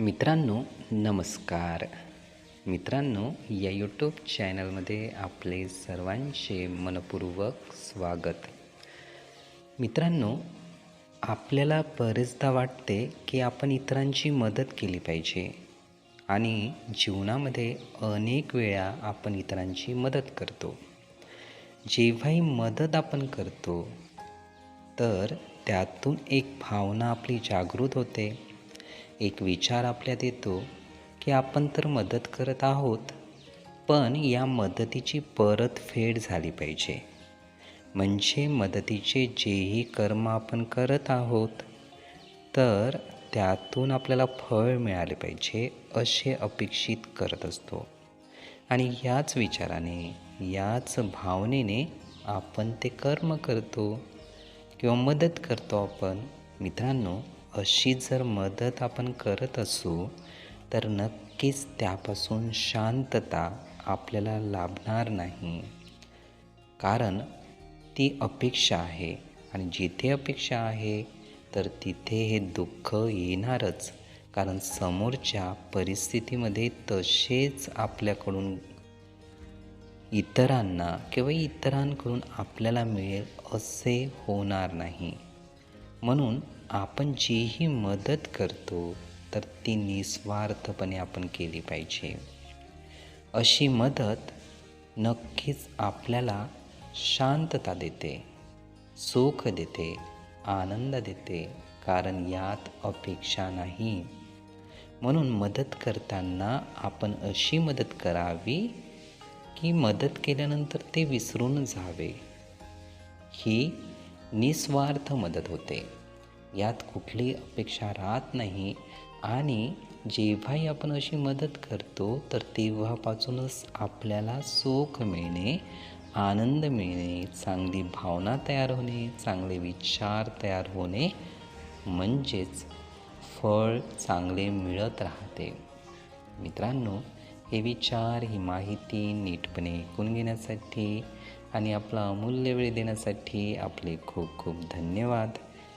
मित्रांनो नमस्कार. मित्रांनो या यूट्यूब चॅनलमध्ये आपले सर्वांचे मनपूर्वक स्वागत. मित्रांनो आपल्याला बरेचदा वाटते की आपण इतरांची मदत केली पाहिजे आणि जीवनामध्ये अनेक वेळा आपण इतरांची मदत करतो. जेव्हाही मदत आपण करतो तर त्यातून एक भावना आपली जागृत होते. एक विचार आपल्यात येतो की आपण तर मदत करत आहोत पण या मदतीची परतफेड झाली पाहिजे. म्हणजे मदतीचे जेही कर्म आपण करत आहोत तर त्यातून आपल्याला फळ मिळाले पाहिजे असे अपेक्षित करत असतो. आणि याच विचाराने याच भावनेने आपण ते कर्म करतो किंवा मदत करतो आपण. मित्रांनो अशी जर मदत आपण करत असू तर नक्कीच त्यापासून शांतता आपल्याला लाभणार नाही. कारण ती अपेक्षा आहे आणि जिथे अपेक्षा आहे तर तिथे हे दुःख येणारच. कारण समोरच्या परिस्थितीमध्ये तसेच आपल्याकडून इतरांना किंवा इतरांकडून आपल्याला मिळेल असे होणार नाही. म्हणून आपण जीही मदत करतो तर ती निस्वार्थपणे आपण केली पाहिजे. अशी मदत नक्कीच आपल्याला शांतता देते सुख देते आनंद देते कारण यात अपेक्षा नाही. म्हणून मदत करताना आपण अशी मदत करावी की मदत केल्यानंतर ते विसरून जावे. ही निस्वार्थ मदत होते. यात कुठली अपेक्षा राहत नाही. आणि जेव्हाही आपण अशी मदत करतो तर तेव्हापासूनच आपल्याला सुख मिळणे आनंद मिळणे चांगली भावना तयार होणे चांगले विचार तयार होणे म्हणजेच फळ चांगले मिळत राहते. मित्रांनो हे विचार ही माहिती नीटपणे ऐकून घेण्यासाठी आणि आपला अमूल्य वेळ देण्यासाठी आपले खूप खूप धन्यवाद.